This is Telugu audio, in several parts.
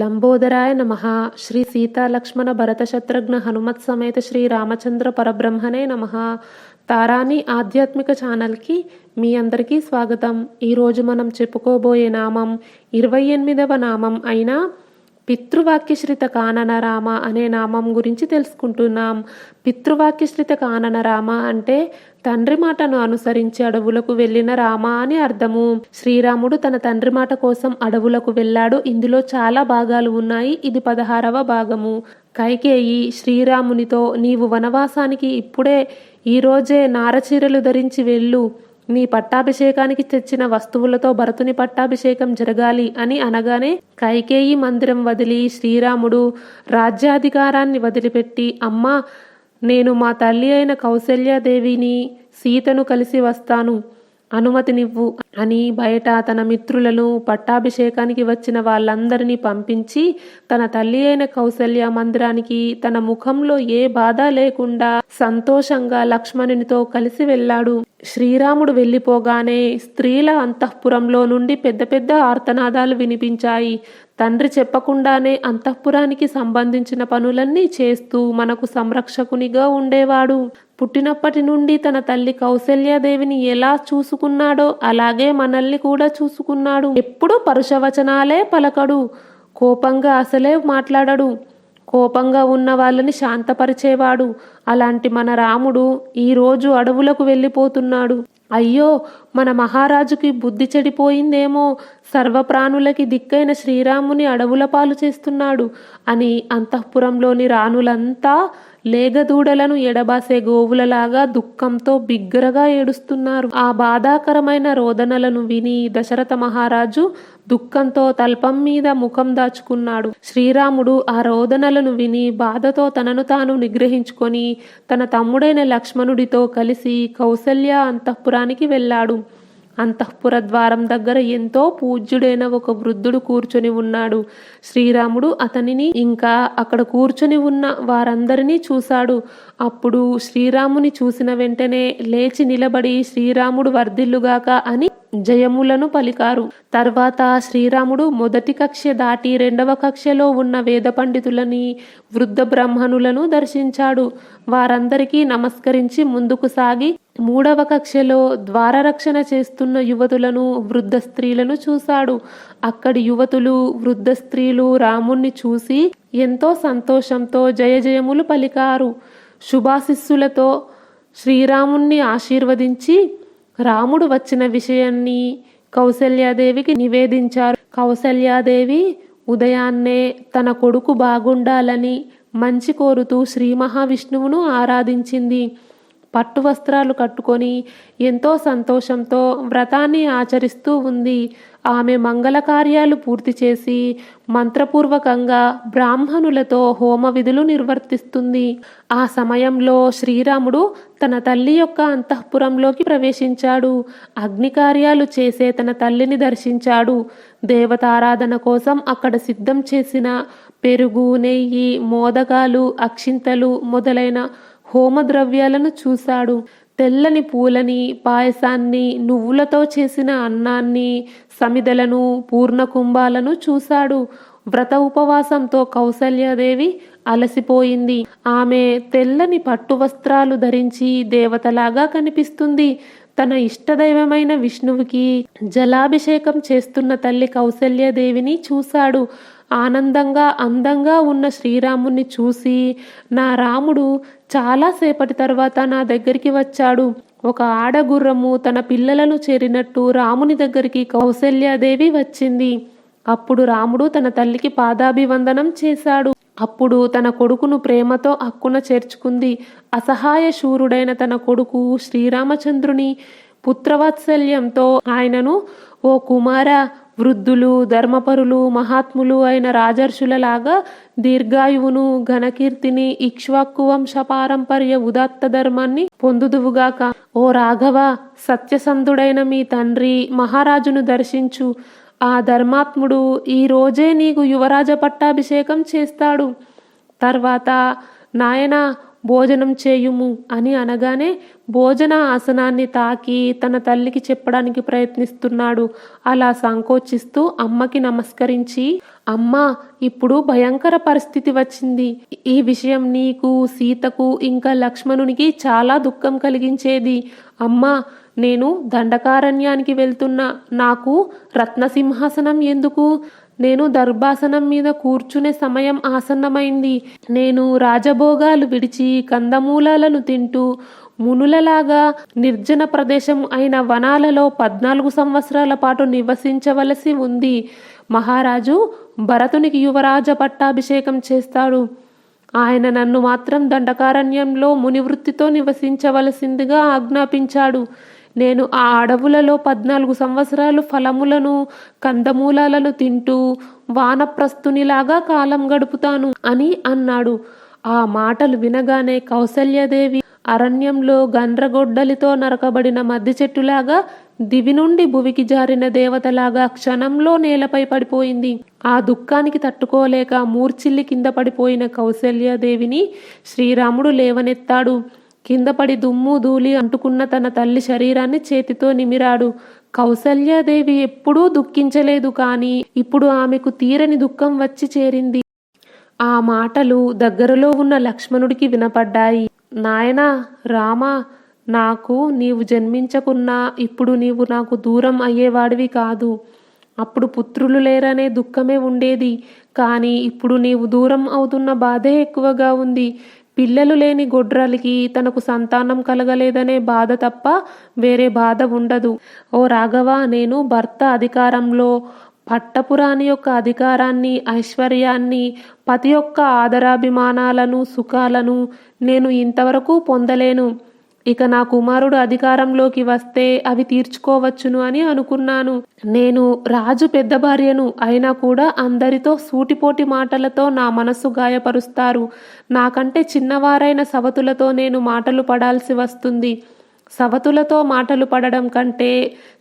లంబోదరాయ నమ. శ్రీ సీతాలక్ష్మణ భరత శత్రుఘ్న హనుమత్ సమేత శ్రీ రామచంద్ర పరబ్రహ్మణే నమ. తారాని ఆధ్యాత్మిక ఛానల్కి మీ అందరికీ స్వాగతం. ఈరోజు మనం చెప్పుకోబోయే నామం ఇరవై ఎనిమిదవ నామం అయిన పితృవాక్యశ్రిత కానన రామ అనే నామం గురించి తెలుసుకుంటున్నాం. పితృవాక్యశ్రిత కానన రామ అంటే తండ్రి మాటను అనుసరించి అడవులకు వెళ్ళిన రామ అని అర్థము. శ్రీరాముడు తన తండ్రి మాట కోసం అడవులకు వెళ్ళాడు. ఇందులో చాలా భాగాలు ఉన్నాయి. ఇది పదహారవ భాగము. కైకేయి శ్రీరామునితో నీవు వనవాసానికి ఇప్పుడే ఈరోజే నారచీరలు ధరించి వెళ్ళు. నీ పట్టాభిషేకానికి తెచ్చిన వస్తువులతో భరతుని పట్టాభిషేకం జరగాలి అని అనగానే కైకేయి మందిరం వదిలి శ్రీరాముడు రాజ్యాధికారాన్ని వదిలిపెట్టి అమ్మా నేను మా తల్లి అయిన కౌసల్యాదేవిని సీతను కలిసి వస్తాను. అనుమతినివ్వు అని బయట తన మిత్రులను పట్టాభిషేకానికి వచ్చిన వాళ్ళందరినీ పంపించి తన తల్లి అయిన కౌసల్య మందిరానికి తన ముఖంలో ఏ బాధ లేకుండా సంతోషంగా లక్ష్మణునితో కలిసి వెళ్ళాడు. శ్రీరాముడు వెళ్ళిపోగానే స్త్రీల అంతఃపురంలో నుండి పెద్ద పెద్ద ఆర్తనాదాలు వినిపించాయి. తండ్రి చెప్పకుండానే అంతఃపురానికి సంబంధించిన పనులన్నీ చేస్తూ మనకు సంరక్షకునిగా ఉండేవాడు. పుట్టినప్పటి నుండి తన తల్లి కౌశల్యాదేవిని ఎలా చూసుకున్నాడో అలాగే మనల్ని కూడా చూసుకున్నాడు. ఎప్పుడూ పరుషవచనాలే పలకడు. కోపంగా అసలే మాట్లాడడు. కోపంగా ఉన్న వాళ్ళని శాంతపరిచేవాడు. అలాంటి మన రాముడు ఈరోజు అడవులకు వెళ్ళిపోతున్నాడు. అయ్యో మన మహారాజుకి బుద్ధి చెడిపోయిందేమో. సర్వప్రాణులకి దిక్కైన శ్రీరాముని అడవుల పాలు చేస్తున్నాడు అని అంతఃపురంలోని రాణులంతా లేగదూడలను ఎడబాసే గోవులలాగా దుఃఖంతో బిగ్గరగా ఏడుస్తున్నారు. ఆ బాధాకరమైన రోదనలను విని దశరథ మహారాజు దుఃఖంతో తల్పం మీద ముఖం దాచుకున్నాడు. శ్రీరాముడు ఆ రోదనలను విని బాధతో తనను తాను నిగ్రహించుకొని తన తమ్ముడైన లక్ష్మణుడితో కలిసి కౌసల్య అంతఃపురానికి వెళ్ళాడు. అంతఃపుర ద్వారం దగ్గర ఎంతో పూజ్యుడైన ఒక వృద్ధుడు కూర్చొని ఉన్నాడు. శ్రీరాముడు అతనిని ఇంకా అక్కడ కూర్చొని ఉన్న వారందరినీ చూశాడు. అప్పుడు శ్రీరాముని చూసిన వెంటనే లేచి నిలబడి శ్రీరాముడు వర్ధిల్లుగాక అని జయములను పలికారు. తర్వాత శ్రీరాముడు మొదటి కక్ష దాటి రెండవ కక్షలో ఉన్న వేద పండితులని వృద్ధ బ్రాహ్మణులను దర్శించాడు. వారందరికీ నమస్కరించి ముందుకు సాగి మూడవ కక్షలో ద్వారరక్షణ చేస్తున్న యువతులను వృద్ధ స్త్రీలను చూశాడు. అక్కడి యువతులు వృద్ధ స్త్రీలు రాముణ్ణి చూసి ఎంతో సంతోషంతో జయ జయములు పలికారు. శుభాశిస్సులతో శ్రీరాముణ్ణి ఆశీర్వదించి రాముడు వచ్చిన విషయాన్ని కౌసల్యాదేవికి నివేదించారు. కౌసల్యాదేవి ఉదయాన్నే తన కొడుకు బాగుండాలని మంచి కోరుతూ శ్రీ మహావిష్ణువును ఆరాధించింది. పట్టు వస్త్రాలు కట్టుకొని ఎంతో సంతోషంతో వ్రతాన్ని ఆచరిస్తూ ఉంది. ఆమె మంగళ కార్యాలు పూర్తి చేసి మంత్రపూర్వకంగా బ్రాహ్మణులతో హోమ విధులు నిర్వర్తిస్తుంది. ఆ సమయంలో శ్రీరాముడు తన తల్లి యొక్క అంతఃపురంలోకి ప్రవేశించాడు. అగ్ని కార్యాలు చేసే తన తల్లిని దర్శించాడు. దేవతారాధన కోసం అక్కడ సిద్ధం చేసిన పెరుగు నెయ్యి మోదకాలు అక్షింతలు మొదలైన హోమద్రవ్యాలను చూశాడు. తెల్లని పూలని పాయసాన్ని నువ్వులతో చేసిన అన్నాన్ని సమిదలను పూర్ణ కుంభాలను చూశాడు. వ్రత ఉపవాసంతో కౌసల్యాదేవి అలసిపోయింది. ఆమె తెల్లని పట్టు వస్త్రాలు ధరించి దేవతలాగా కనిపిస్తుంది. తన ఇష్టదైవమైన విష్ణువుకి జలాభిషేకం చేస్తున్న తల్లి కౌసల్యాదేవిని చూశాడు. ఆనందంగా అందంగా ఉన్న శ్రీరాముణ్ణి చూసి నా రాముడు చాలాసేపటి తర్వాత నా దగ్గరికి వచ్చాడు. ఒక ఆడగుర్రము తన పిల్లలను చేరినట్టు రాముని దగ్గరికి కౌసల్యాదేవి వచ్చింది. అప్పుడు రాముడు తన తల్లికి పాదాభివందనం చేశాడు. అప్పుడు తన కొడుకును ప్రేమతో అక్కున చేర్చుకుంది. అసహాయ శూరుడైన తన కొడుకు శ్రీరామచంద్రుని పుత్రవాత్సల్యంతో ఆయనను ఓ కుమార వృద్ధులు ధర్మపరులు మహాత్ములు అయిన రాజర్షులలాగా దీర్ఘాయువును ఘనకీర్తిని ఇక్ష్వాకు వంశ పారంపర్య ఉదాత్త ధర్మాన్ని పొందుదువుగాక. ఓ రాఘవ సత్యసంధుడైన మీ తండ్రి మహారాజును దర్శించు. ఆ ధర్మాత్ముడు ఈ రోజే నీకు యువరాజ పట్టాభిషేకం చేస్తాడు. తర్వాత నాయన భోజనం చేయుము అని అనగానే భోజన ఆసనాన్ని తాకి తన తల్లికి చెప్పడానికి ప్రయత్నిస్తున్నాడు. అలా సంకోచిస్తూ అమ్మకి నమస్కరించి అమ్మా ఇప్పుడు భయంకర పరిస్థితి వచ్చింది. ఈ విషయం నీకు సీతకు ఇంకా లక్ష్మణునికి చాలా దుఃఖం కలిగించేది. అమ్మా నేను దండకారణ్యానికి వెళ్తున్నా. నాకు రత్నసింహాసనం ఎందుకు? నేను దర్భాసనం మీద కూర్చునే సమయం ఆసన్నమైంది. నేను రాజభోగాలు విడిచి కందమూలాలను తింటూ మునులలాగా నిర్జన ప్రదేశం అయిన వనాలలో పద్నాలుగు సంవత్సరాల పాటు నివసించవలసి ఉంది. మహారాజు భరతునికి యువరాజ పట్టాభిషేకం చేస్తాడు. ఆయన నన్ను మాత్రం దండకారణ్యంలో మునివృత్తితో నివసించవలసిందిగా ఆజ్ఞాపించాడు. నేను ఆ అడవులలో పద్నాలుగు సంవత్సరాలు ఫలములను కందమూలాలను తింటూ వానప్రస్థునిలాగా కాలం గడుపుతాను అని అన్నాడు. ఆ మాటలు వినగానే కౌసల్యదేవి అరణ్యంలో గండ్రగొడ్డలితో నరకబడిన మద్ది చెట్టులాగా దివి నుండి భువికి జారిన దేవతలాగా క్షణంలో నేలపై పడిపోయింది. ఆ దుఃఖానికి తట్టుకోలేక మూర్చిల్లి కింద పడిపోయిన కౌసల్యదేవిని శ్రీరాముడు లేవనెత్తాడు. కింద పడి దుమ్ము ధూళి అంటుకున్న తన తల్లి శరీరాన్ని చేతితో నిమిరాడు. కౌసల్యాదేవి ఎప్పుడూ దుఃఖించలేదు కానీ ఇప్పుడు ఆమెకు తీరని దుఃఖం వచ్చి చేరింది. ఆ మాటలు దగ్గరలో ఉన్న లక్ష్మణుడికి వినపడ్డాయి. నాయనా రామా నాకు నీవు జన్మించకున్నా ఇప్పుడు నీవు నాకు దూరం అయ్యేవాడివి కాదు. అప్పుడు పుత్రులు లేరనే దుఃఖమే ఉండేది. కానీ ఇప్పుడు నీవు దూరం అవుతున్న బాధే ఎక్కువగా ఉంది. పిల్లలు లేని గొడ్రలికి తనకు సంతానం కలగలేదనే బాధ తప్ప వేరే బాధ ఉండదు. ఓ రాఘవ నేను భర్త అధికారంలో పట్టపురాణి యొక్క అధికారాన్ని ఐశ్వర్యాన్ని పతి యొక్క ఆదరాభిమానాలను సుఖాలను నేను ఇంతవరకు పొందలేను. ఇక నా కుమారుడు అధికారంలోకి వస్తే అవి తీర్చుకోవచ్చును అని అనుకున్నాను. నేను రాజు పెద్ద భార్యను అయినా కూడా అందరితో సూటిపోటి మాటలతో నా మనస్సు గాయపరుస్తారు. నాకంటే చిన్నవారైన సవతులతో నేను మాటలు పడాల్సి వస్తుంది. సవతులతో మాటలు పడడం కంటే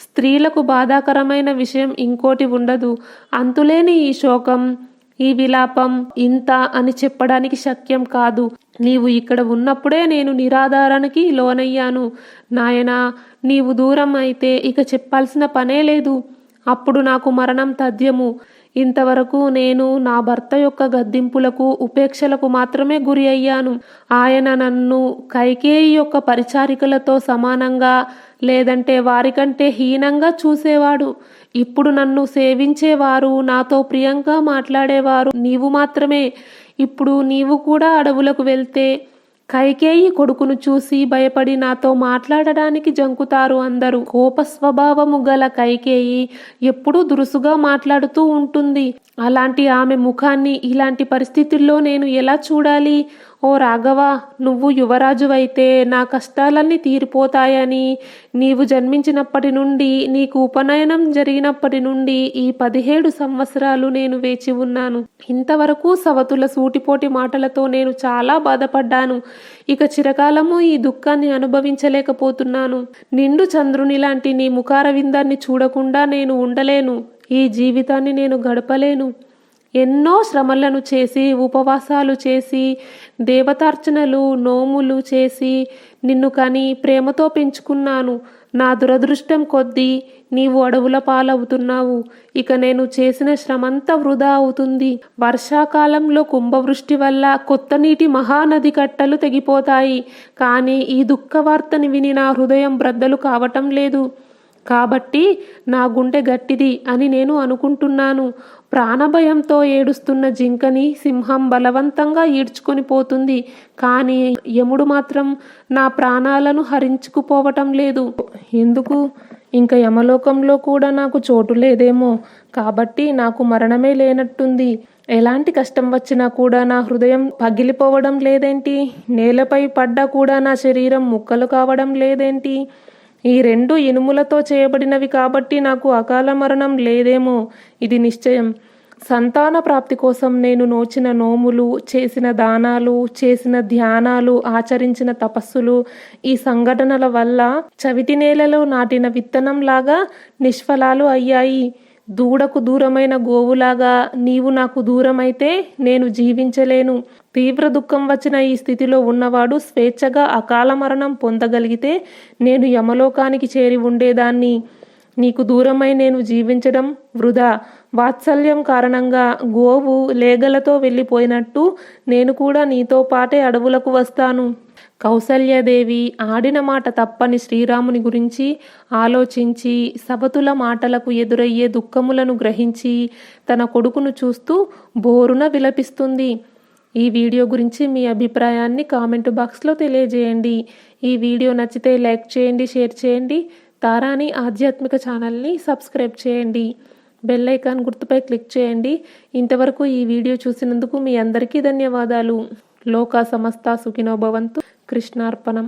స్త్రీలకు బాధాకరమైన విషయం ఇంకోటి ఉండదు. అంతులేని ఈ శోకం ఈ విలాపం ఇంత అని చెప్పడానికి శక్యం కాదు. నీవు ఇక్కడ ఉన్నప్పుడే నేను నిరాధారానికి లోనయ్యాను. నాయనా నీవు దూరం అయితే ఇక చెప్పాల్సిన పనే లేదు. అప్పుడు నాకు మరణం తథ్యము. ఇంతవరకు నేను నా భర్త యొక్క గద్దింపులకు ఉపేక్షలకు మాత్రమే గురి అయ్యాను. ఆయన నన్ను కైకేయి యొక్క పరిచారికలతో సమానంగా లేదంటే వారికంటే హీనంగా చూసేవాడు. ఇప్పుడు నన్ను సేవించేవారు నాతో ప్రియంగా మాట్లాడేవారు నీవు మాత్రమే. ఇప్పుడు నీవు కూడా అడవులకు వెళ్తే కైకేయి కొడుకును చూసి భయపడి నాతో మాట్లాడడానికి జంకుతారు అందరూ. కోపస్వభావము గల కైకేయి ఎప్పుడూ దురుసుగా మాట్లాడుతూ ఉంటుంది. అలాంటి ఆమె ముఖాన్ని ఇలాంటి పరిస్థితుల్లో నేను ఎలా చూడాలి? ఓ రాఘవ నువ్వు యువరాజువైతే నా కష్టాలన్నీ తీరిపోతాయని. నీవు జన్మించినప్పటి నుండి నీకు ఉపనయనం జరిగినప్పటి నుండి ఈ పదిహేడు సంవత్సరాలు నేను వేచి ఉన్నాను. ఇంతవరకు సవతుల సూటిపోటి మాటలతో నేను చాలా బాధపడ్డాను. ఇక చిరకాలము ఈ దుఃఖాన్ని అనుభవించలేకపోతున్నాను. నిండు చంద్రుని లాంటి నీ ముఖారవిందాన్ని చూడకుండా నేను ఉండలేను. ఈ జీవితాన్ని నేను గడపలేను. ఎన్నో శ్రమలను చేసి ఉపవాసాలు చేసి దేవతార్చనలు నోములు చేసి నిన్ను కని ప్రేమతో పెంచుకున్నాను. నా దురదృష్టం కొద్దీ నీవు అడవుల పాలవుతున్నావు. ఇక నేను చేసిన శ్రమంతా వృధా అవుతుంది. వర్షాకాలంలో కుంభవృష్టి వల్ల కొత్త నీటి మహానది కట్టలు తెగిపోతాయి. కానీ ఈ దుఃఖ వార్తని విని నా హృదయం బ్రద్దలు కావటం లేదు. కాబట్టి నా గుండె గట్టిది అని నేను అనుకుంటున్నాను. ప్రాణభయంతో ఏడుస్తున్న జింకని సింహం బలవంతంగా ఈడ్చుకొని పోతుంది. కానీ యముడు మాత్రం నా ప్రాణాలను హరించుకుపోవటం లేదు. ఎందుకు? ఇంకా యమలోకంలో కూడా నాకు చోటు లేదేమో. కాబట్టి నాకు మరణమే లేనట్టుంది. ఎలాంటి కష్టం వచ్చినా కూడా నా హృదయం పగిలిపోవడం లేదేంటి? నేలపై పడ్డా కూడా నా శరీరం ముక్కలు కావడం లేదేంటి? ఈ రెండు ఇనుములతో చేయబడినవి కాబట్టి నాకు అకాల మరణం లేదేమో. ఇది నిశ్చయం. సంతాన ప్రాప్తి కోసం నేను నోచిన నోములు చేసిన దానాలు చేసిన ధ్యానాలు ఆచరించిన తపస్సులు ఈ సంఘటనల వల్ల చవిటి నేలలో నాటిన విత్తనంలాగా నిష్ఫలాలు అయ్యాయి. దూడకు దూరమైన గోవులాగా నీవు నాకు దూరమైతే నేను జీవించలేను. తీవ్ర దుఃఖం వచ్చిన ఈ స్థితిలో ఉన్నవాడు స్వేచ్ఛగా అకాల మరణం పొందగలిగితే నేను యమలోకానికి చేరి ఉండేదాన్ని. నీకు దూరమై నేను జీవించడం వృధా. వాత్సల్యం కారణంగా గోవు లేగలతో వెళ్ళిపోయినట్టు నేను కూడా నీతో పాటే అడవులకు వస్తాను. కౌసల్యదేవి ఆడిన మాట తప్పని శ్రీరాముని గురించి ఆలోచించి సబతుల మాటలకు ఎదురయ్యే దుఃఖములను గ్రహించి తన కొడుకును చూస్తూ బోరున విలపిస్తుంది. ఈ వీడియో గురించి మీ అభిప్రాయాన్ని కామెంట్ బాక్స్లో తెలియజేయండి. ఈ వీడియో నచ్చితే లైక్ చేయండి షేర్ చేయండి. తారాని ఆధ్యాత్మిక ఛానల్ని సబ్స్క్రైబ్ చేయండి. బెల్ ఐకాన్ గుర్తుపై క్లిక్ చేయండి. ఇంతవరకు ఈ వీడియో చూసినందుకు మీ అందరికీ ధన్యవాదాలు. లోకా సమస్త సుఖినోభవంతు కృష్ణార్పణం